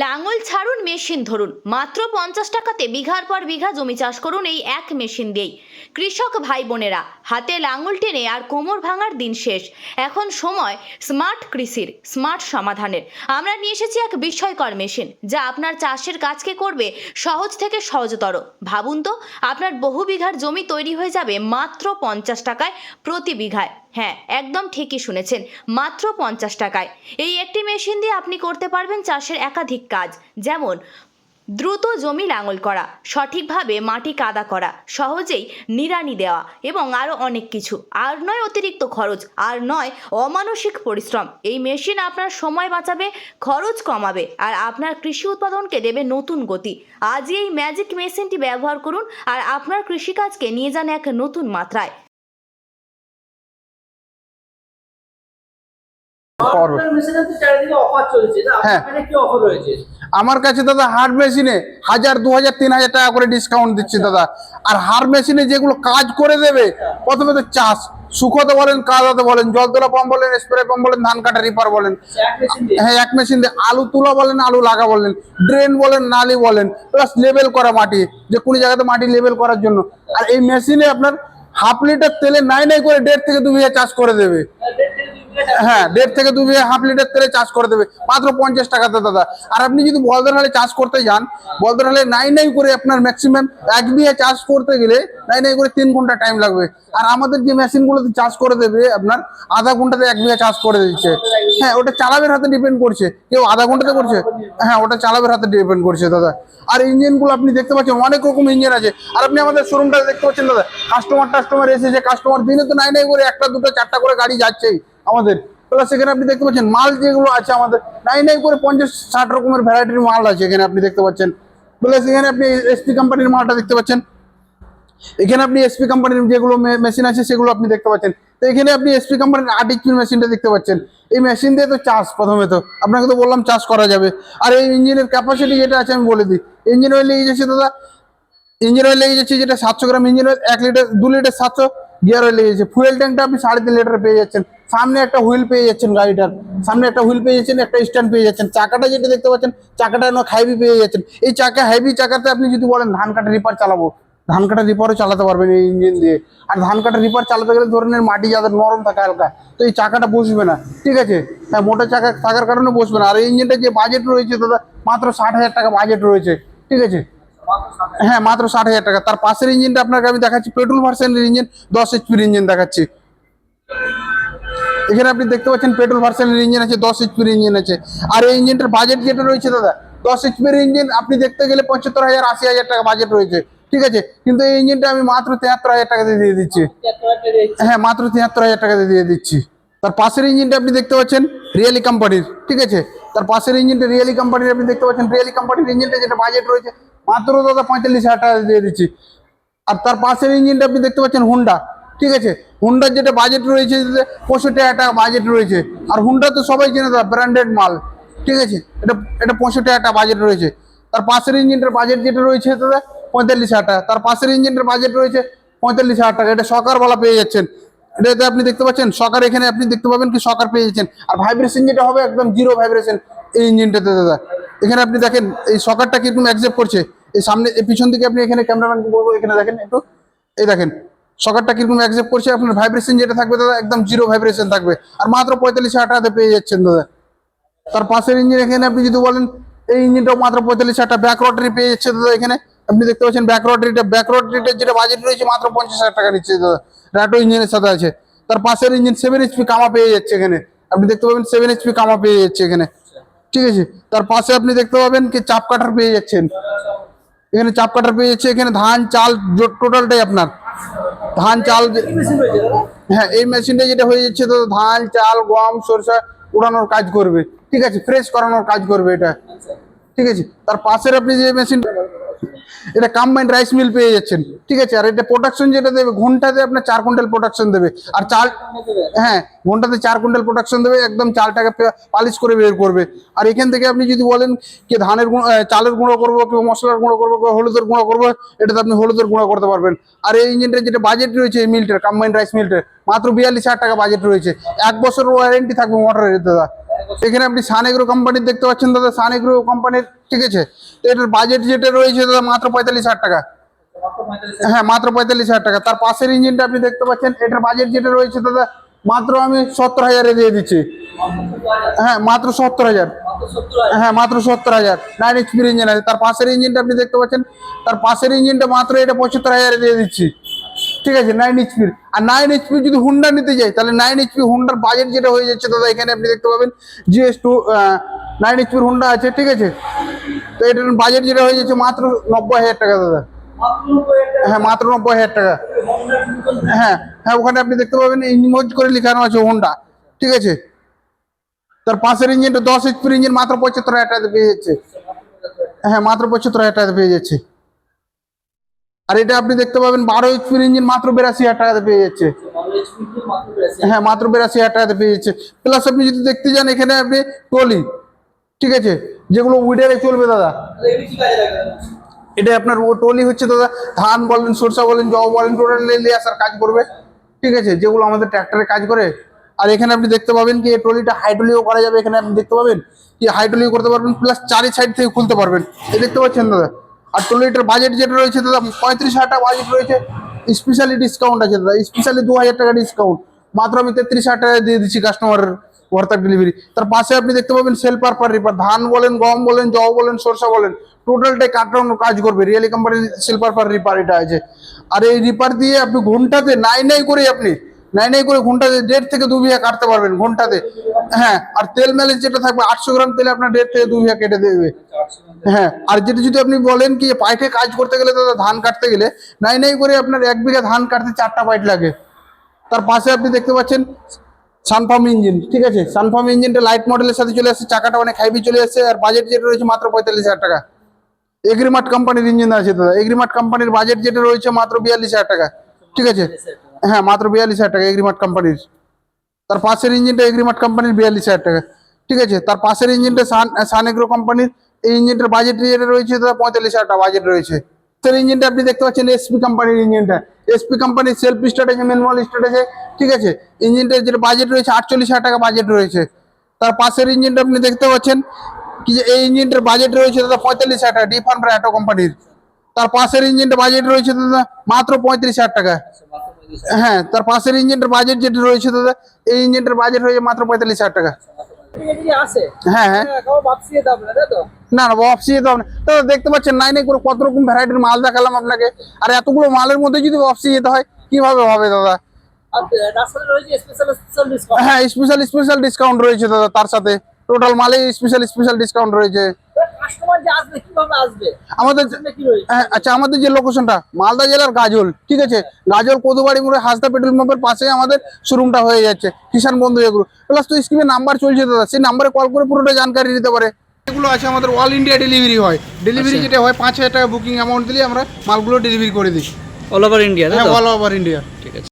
লাঙল ছাড়ুন মেশিন ধরুন। মাত্র পঞ্চাশ টাকাতে বিঘার পর বিঘা জমি চাষ করুন এই এক মেশিন দিয়েই। কৃষক ভাই বোনেরা হাতে লাঙল টেনে আর কোমর ভাঙার দিন শেষ। এখন সময় স্মার্ট কৃষির, স্মার্ট সমাধানের। আমরা নিয়ে এসেছি এক বিস্ময়কর মেশিন, যা আপনার চাষের কাজকে করবে সহজ থেকে সহজতর। ভাবুন তো, আপনার বহু বিঘার জমি তৈরি হয়ে যাবে মাত্র পঞ্চাশ টাকায় প্রতি বিঘায়। হ্যাঁ একদম ঠিকই শুনেছেন, মাত্র পঞ্চাশ টাকায়। এই একটি মেশিন দিয়ে আপনি করতে পারবেন চাষের একাধিক কাজ, যেমন দ্রুত জমি লাঙল করা সঠিকভাবে মাটি কাদা করা সহজেই নিড়ানি দেওয়া এবং আরও অনেক কিছু আর নয় অতিরিক্ত খরচ আর নয় অমানসিক পরিশ্রম এই মেশিন আপনার সময় বাঁচাবে খরচ কমাবে আর আপনার কৃষি উৎপাদনকে দেবে নতুন গতি আজই এই ম্যাজিক মেশিনটি ব্যবহার করুন আর আপনার কৃষিকাজকে নিয়ে যান এক নতুন মাত্রায় করবে। আপনার মেশিনে তো চারিদিকে অফার চলছে না হ্যাঁ। আমার কাছে দাদা হার্ড মেশিনে হাজার দু হাজার তিন হাজার টাকা করে ডিসকাউন্ট দিচ্ছি দাদা। আর হার্ড মেশিনে যেগুলো কাজ করে দেবে প্রথমে তো চাষ শুকোতে বলেন কাদাতে বলেন জল তোলা পাম্প বলেন স্প্রে পাম্প বলেন ধান কাটা রিপার বলেন। দিয়ে? হ্যাঁ এক মেশিন দিয়ে। আলু তোলা বলেন আলু লাগা বলেন ড্রেন বলেন নালি বলেন প্লাস লেবেল করা মাটি যে কোনো জায়গাতে মাটি লেবেল করার জন্য। আর এই মেশিনে আপনার হাফ লিটার তেলে নাই নাই করে দেড় থেকে দু বিঘা চাষ করে দেবে। হ্যাঁ দেড় থেকে দু হাফ লিটার তেলে চাষ করে দেবে। মাত্র পঞ্চাশ টাকাতে দাদা। আর আপনি যদি বলদের হালে চাষ করতে যান, বলদের হালে নাই নাই করে আপনার ম্যাক্সিমাম এক বিঘা চাষ করতে গেলে নাই নাই করে তিন ঘণ্টা টাইম লাগবে। আর আমাদের যে মেশিনগুলোতে চাষ করে দেবে আপনার, আধা ঘন্টাতে এক বিঘা চাষ করে দিচ্ছে। হ্যাঁ ওটা চালাবের হাতে ডিপেন্ড করছে। কেউ আধা ঘন্টাতে করছে? হ্যাঁ ওটা চালাবের হাতে ডিপেন্ড করছে দাদা। আর ইঞ্জিনগুলো আপনি দেখতে পাচ্ছেন, অনেক রকম ইঞ্জিন আছে। আর আপনি আমাদের শোরুমটা দেখতে পাচ্ছেন দাদা কাস্টমার টাস্টমার এসেছে কাস্টমার দিনে তো নাই নাই করে একটা, দুটো, চারটা করে গাড়ি যাচ্ছেই। আমাদের। প্লাস সেখানে আপনি দেখতে পাচ্ছেন মাল যেগুলো আছে আমাদের নাই নাই করে পঞ্চাশ ষাট রকমের ভ্যারাইটির মাল আছে এখানে আপনি দেখতে পাচ্ছেন। প্লাস এখানে আপনি এসপি কোম্পানির মালটা দেখতে পাচ্ছেন। এখানে আপনি এসপি কোম্পানির যেগুলো মেশিন আছে সেগুলো আপনি দেখতে পাচ্ছেন। তো এখানে আপনি এসপি কোম্পানির আট এইচপির মেশিনটা দেখতে পাচ্ছেন। এই মেশিন দিয়ে তো চাষ প্রথমে তো, আপনাকে তো বললাম চাষ করা যাবে। আর এই ইঞ্জিনের ক্যাপাসিটি যেটা আছে আমি বলে দিই। ইঞ্জিন অয়েল লেগে যাচ্ছে দাদা ইঞ্জিন অয়েল লেগে যাচ্ছে যেটা সাতশো গ্রাম ইঞ্জিন অয়েল এক লিটার দু লিটার সাতশো গিয়ার লেগে যাচ্ছে। ফুয়েল ট্যাঙ্কটা আপনি সাড়ে তিন লিটার পেয়ে যাচ্ছেন। সামনে একটা হুইল পেয়ে যাচ্ছেন গাড়িটার। সামনে একটা হুইল পেয়ে যাচ্ছেন, একটা স্ট্যান্ড পেয়ে যাচ্ছেন। চাকাটা যেটা দেখতে পাচ্ছেন, চাকাটা অনেক হাইভি পেয়ে যাচ্ছেন। এই চাকা হাইভি চাকাতে আপনি যদি বলেন, ধান কাটা রিপার চালাবো। ধান কাটা রিপারও চালাতে পারবেন এই ইঞ্জিন দিয়ে। আর ধান কাটা রিপার চালাতে গেলে ধরনের মাটি যাদের নরম থাকে হালকা, তো এই চাকাটা বসবে না। ঠিক আছে? হ্যাঁ মোটা চাকা থাকার কারণে বসবে না। আর এই ইঞ্জিনটা যে বাজেট রয়েছে দাদা, মাত্র ষাট হাজার টাকা বাজেট রয়েছে। ঠিক আছে? হ্যাঁ মাত্র ষাট হাজার টাকা। তার পাশের ইঞ্জিনটা আপনাকে আমি দেখাচ্ছি পেট্রোল ভার্সনের ইঞ্জিন দশ এইচপির ইঞ্জিন দেখাচ্ছি। এখানে আপনি দেখতে পাচ্ছেন পেট্রোল ভার্সনের ইঞ্জিন আছে, দশ এইচপির ইঞ্জিন আছে। আর এই ইঞ্জিনটার বাজেট যেটা রয়েছে দাদা, দশ এইচপির ইঞ্জিন আপনি দেখতে গেলে পঁচাত্তর হাজার, আশি হাজার টাকা বাজেট রয়েছে। ঠিক আছে? কিন্তু এই ইঞ্জিনটা আমি মাত্র তিয়াত্তর হাজার টাকাতে দিয়ে দিচ্ছি। হ্যাঁ মাত্র তিয়াত্তর হাজার টাকাতে দিয়ে দিচ্ছি। তার পাশের ইঞ্জিনটা আপনি দেখতে পাচ্ছেন রিয়েলি কোম্পানির ঠিক আছে? তার পাশের ইঞ্জিনটা রিয়েলি কোম্পানির আপনি দেখতে পাচ্ছেন রিয়েলি কোম্পানির ইঞ্জিনটা যেটা বাজেট রয়েছে মাত্র দাদা পঁয়তাল্লিশ হাজার টাকা দিয়ে দিচ্ছি। আর তার পাশের ইঞ্জিনটা আপনি দেখতে পাচ্ছেন হুন্ডা ঠিক আছে? হুন্ডার যেটা বাজেট রয়েছে, পঁয়ষট্টি হাজার টাকা বাজেট রয়েছে। আর হুন্ডা তো সবাই চেনে দাদা ব্র্যান্ডেড মাল। ঠিক আছে? এটা এটা পঁয়ষট্টি হাজার টাকা বাজেট রয়েছে। তার পাশের ইঞ্জিনটার বাজেট যেটা রয়েছে দাদা, পঁয়তাল্লিশ হাজার টাকা। তার পাশের ইঞ্জিনটার বাজেট রয়েছে পঁয়তাল্লিশ হাজার টাকা। এটা সকারবেলা পেয়ে যাচ্ছেন। এটাতে আপনি দেখতে পাচ্ছেন, সকার এখানে আপনি দেখতে পাবেন কি সকার পেয়ে যাচ্ছেন। আর ভাইব্রেশন যেটা হবে একদম জিরো ভাইব্রেশন এই ইঞ্জিনটাতে দাদা। এখানে আপনি দেখেন, এই সকারটা কীরকম অ্যাকসেপ্ট করছে? এই সামনে, এই পিছন দিকে আপনি এখানে ক্যামেরাম্যানকে বলব, এখানে দেখেন একটু। এই দেখেন, সকারটা কীরকম অ্যাকসেপ্ট করছে? আপনার ভাইব্রেশন যেটা থাকবে দাদা, একদম জিরো ভাইব্রেশন থাকবে। আর মাত্র পঁয়তাল্লিশ হাজার টাকাতে পেয়ে যাচ্ছেন দাদা। তার পাশের ইঞ্জিন এখানে আপনি যদি বলেন, এই ইঞ্জিনটাও মাত্র পঁয়তাল্লিশ হাজার টাকা। ব্যাক রটারি পেয়ে যাচ্ছে দাদা এখানে। আপনি দেখতে পাচ্ছেন ব্যাক রটারিটা ব্যাক রটারিটার যেটা বাজেট রয়েছে, মাত্র পঞ্চাশ হাজার টাকা নিচ্ছে দাদা। র্যাটো ইঞ্জিনের সাথে আছে। তার পাশের ইঞ্জিন সেভেন এইচপি কামা পেয়ে যাচ্ছে এখানে। আপনি দেখতে পাবেন সেভেন এইচপি কামা পেয়ে যাচ্ছে এখানে। ঠিক আছে? তার পাশে আপনি দেখতে পাবেন কি চাপ কাটার পেয়ে যাচ্ছেন। এখানে চাপ কাটার পেয়ে যাচ্ছে, এখানে ধান, চাল টোটালটাই আপনার। ধান, চাল হ্যাঁ এই মেশিনটা যেটা হয়ে যাচ্ছে তো ধান, চাল, গম, সরষা উড়ানোর কাজ করবে। ঠিক আছে? ফ্রেশ করানোর কাজ করবে এটা। ঠিক আছে? তার পাশের আপনি যে মেশিন এটা কম্বাইন্ড রাইস মিল পেয়ে যাচ্ছেন। ঠিক আছে? আর এটা প্রোডাকশন যেটা দেবে, ঘন্টাতে আপনার চার কুইন্টাল প্রোডাকশন দেবে। আর চাল হ্যাঁ ঘন্টাতে চার কুইন্টাল প্রোডাকশন দেবে, একদম চালটাকে পালিশ করে বের করবে। আর এখান থেকে আপনি যদি বলেন কি ধানের চালের গুঁড়ো করব কেউ মশলার গুঁড়ো করব কেউ হলুদের গুঁড়ো করব, এটাতে আপনি হলুদের গুঁড়ো করতে পারবেন। আর এই ইঞ্জিনটার যেটা বাজেট রয়েছে এই মিলটার কম্বাইন্ড রাইস মিলটার মাত্র বিয়াল্লিশ হাজার টাকা বাজেট রয়েছে। এক বছর ওয়ারেন্টি থাকবে মোটরের দাদা। এখানে আপনি সান এগ্রো কোম্পানির দেখতে পাচ্ছেন, দাদা সান এগ্রো কোম্পানির ঠিক আছে? এটার বাজেট যেটা রয়েছে, দাদা, মাত্র পঁয়তাল্লিশ হাজার টাকা। হ্যাঁ মাত্র পঁয়তাল্লিশ হাজার টাকা। তার পাশের ইঞ্জিনটা আপনি দেখতে পাচ্ছেন, এটার বাজেট যেটা রয়েছে, দাদা, মাত্র আমি সত্তর হাজারে দিয়ে দিচ্ছি। হ্যাঁ মাত্র সত্তর হাজার। হ্যাঁ মাত্র সত্তর হাজার। নাইন এইচপির ইঞ্জিন আছে। তার পাশের ইঞ্জিনটা আপনি দেখতে পাচ্ছেন, তার পাশের ইঞ্জিনটা মাত্র এটা পঁচাত্তর হাজারে দিয়ে দিচ্ছি। ঠিক আছে নাইন এইচপির আর নাইন এইচপি যদি হুন্ডা নিতে যাই, তাহলে নাইন এইচপি হুন্ডার বাজেট যেটা হয়ে যাচ্ছে, দাদা, এখানে আপনি দেখতে পাবেন জিএস টু নাইন এইচপির হুন্ডা আছে, ঠিক আছে? তো এটার বাজেট যেটা হয়ে যাচ্ছে মাত্র নব্বই হাজার টাকা, দাদা। টাকা। হ্যাঁ মাত্র নব্বই হাজার টাকা। হ্যাঁ হ্যাঁ ওখানে আপনি দেখতে পাবেন ইঞ্জিন করে লেখানো আছে হুন্ডা ঠিক আছে? তার পাশের ইঞ্জিনটা দশ এইচপির ইঞ্জিন মাত্র পঁচাত্তর হাজার টাকাতে পেয়ে যাচ্ছে। হ্যাঁ মাত্র পঁচাত্তর হাজার টাকাতে পেয়ে যাচ্ছে। আর এটা আপনি দেখতে পাবেন বারো এইচপির ইঞ্জিন মাত্র বিরাশি হাজার টাকাতে পেয়ে যাচ্ছে। হ্যাঁ মাত্র বিরাশি হাজার টাকাতে পেয়ে যাচ্ছে। প্লাস আপনি যদি দেখতে যান, এখানে আপনি টলি ঠিক আছে? যেগুলো উইডারে চলবে, দাদা? এটা আপনার টলি হচ্ছে, দাদা, ধান বলেন, সরষা বলেন, জব বলেন টোটাল নিয়ে আসার কাজ করবে। ঠিক আছে? যেগুলো আমাদের ট্র্যাক্টরে কাজ করে। আর এখানে আপনি দেখতে পাবেন কি, এই ট্রলিটা হাইড্রোলিও করা যাবে। এখানে আপনি দেখতে পাবেন কি হাইড্রোলিও করতে পারবেন প্লাস চারি সাইড থেকে খুলতে পারবেন। এই দেখতে পাচ্ছেন, দাদা? আর ট্রলিটার বাজেট যেটা রয়েছে দাদা, পঁয়ত্রিশ হাজার টাকা বাজেট রয়েছে। স্পেশালি ডিসকাউন্ট আছে দাদা স্পেশালি দু হাজার টাকা ডিসকাউন্ট মাত্র আমি তেত্রিশ হাজার টাকা দিয়ে দিচ্ছি কাস্টমারের ভর্তার ডেলিভারি তার পাশে আপনি দেখতে পাবেন সেল পারপার রিপার ধান বলেন, গম বলেন, জব বলেন, সরষা বলেন টোটালটাই কাটানো কাজ করবে। রিয়েলি কোম্পানির সেল পারপার রিপার এটা আছে। আর এই রিপার দিয়ে আপনি ঘন্টাতে নাই নাই করে আপনি নাই নাই করে ঘন্টাতে দেড় থেকে দু বিঘা কাটতে পারবেন ঘন্টাতে। হ্যাঁ আর তেল ম্যালেজ যেটা থাকবে আটশো গ্রাম তেলে আপনার দেড় থেকে দু বিঘা কেটে দেবে। হ্যাঁ আর যেটা যদি আপনি বলেন কি পাইটে কাজ করতে গেলে দাদা ধান কাটতে গেলে নাই নাই করে আপনার এক বিঘা ধান কাটতে চারটা পাইট লাগে। তার পাশে আপনি দেখতে পাচ্ছেন সানফার্ম ইঞ্জিন, ঠিক আছে? সানফার্ম ইঞ্জিনটা লাইট মডেলের সাথে চলে আসছে, চাকাটা অনেক হাইভি চলে আসছে, আর বাজেট যেটা রয়েছে মাত্র পঁয়তাল্লিশ হাজার টাকা। এগ্রিমার্ট কোম্পানির ইঞ্জিন আছে দাদা। এগ্রিমার্ট কোম্পানির বাজেট যেটা রয়েছে মাত্র বিয়াল্লিশ হাজার টাকা, ঠিক আছে? হ্যাঁ মাত্র বিয়াল্লিশ হাজার টাকা এগ্রিমার্ট কোম্পানির তার পাশের ইঞ্জিনটা এগ্রিমার্ট কোম্পানির বিয়াল্লিশ হাজার টাকা। ঠিক আছে, তার পাশের ইঞ্জিনটা সান সানএগ্রো কোম্পানির এই ইঞ্জিনটার বাজেট যেটা রয়েছে দাদা পঁয়তাল্লিশ হাজার টাকা বাজেট রয়েছে। তার ইঞ্জিনটা আপনি দেখতে পাচ্ছেন এসপি কোম্পানির ইঞ্জিনটা এসপি কোম্পানির সেলফ স্টার্ট আছে ম্যানুয়াল স্টার্ট আছে ঠিক আছে? ইঞ্জিনটার যেটা বাজেট রয়েছে আটচল্লিশ হাজার টাকা বাজেট রয়েছে। তার পাশের ইঞ্জিনটা আপনি দেখতে পাচ্ছেন কি যে এই ইঞ্জিনটার বাজেট রয়েছে দাদা পঁয়তাল্লিশ হাজার টাকা ডিফার্ম অ্যাটো কোম্পানির তার পাশের ইঞ্জিনটা বাজেট রয়েছে দাদা মাত্র পঁয়ত্রিশ হাজার টাকা। হ্যাঁ তার পাশের ইঞ্জিনটার বাজেট যেটা রয়েছে দাদা এই ইঞ্জিনটার বাজেট হয়েছে মাত্র পঁয়তাল্লিশ হাজার টাকা। হাজার। এদিকে আসে হ্যাঁ হ্যাঁ। হ্যাঁ, কাউ ভাবছি দাম না তাই তো না না অফসি যেতে হবে না। তো দেখতে পাচ্ছেন নাইনে করে কত রকম ভ্যারাইটির মাল দেখালাম আপনাকে। আর এতগুলো মালের মধ্যে যদি অফসি যেতে হয় কীভাবে হবে দাদা? আর রাস্তায় রয়েছে স্পেশাল স্পেশাল ডিসকাউন্ট হ্যাঁ স্পেশাল স্পেশাল ডিসকাউন্ট রয়েছে দাদা তার সাথে। টোটাল মালে স্পেশাল স্পেশাল ডিসকাউন্ট রয়েছে। কাস্টমার যে আসবে কীভাবে আসবে? আমাদের সামনে কি রয়েছে? হ্যাঁ, আচ্ছা আমাদের যে লোকেশনটা মালদা জেলার গাজল ঠিক আছে? গাজল কদুবাড়ি মোড়ে হাসদা পেট্রোল পাম্পের পাশে আমাদের শোরুমটা হয়ে যাচ্ছে কিষান বন্ধু এগুলো প্লাস তো স্ক্রিনে নাম্বার চলছে দাদা সেই নাম্বারে কল করে পুরোটা জানকারি দিতে পারে। এগুলো আছে আমাদের অল ইন্ডিয়া ডেলিভারি হয়। ডেলিভারি যেটা হয় পাঁচ হাজার টাকা বুকিং অ্যামাউন্ট দিলে আমরা মালগুলো ডেলিভারি করে দিই। অল ওভার ইন্ডিয়া হ্যাঁ অল ওভার ইন্ডিয়া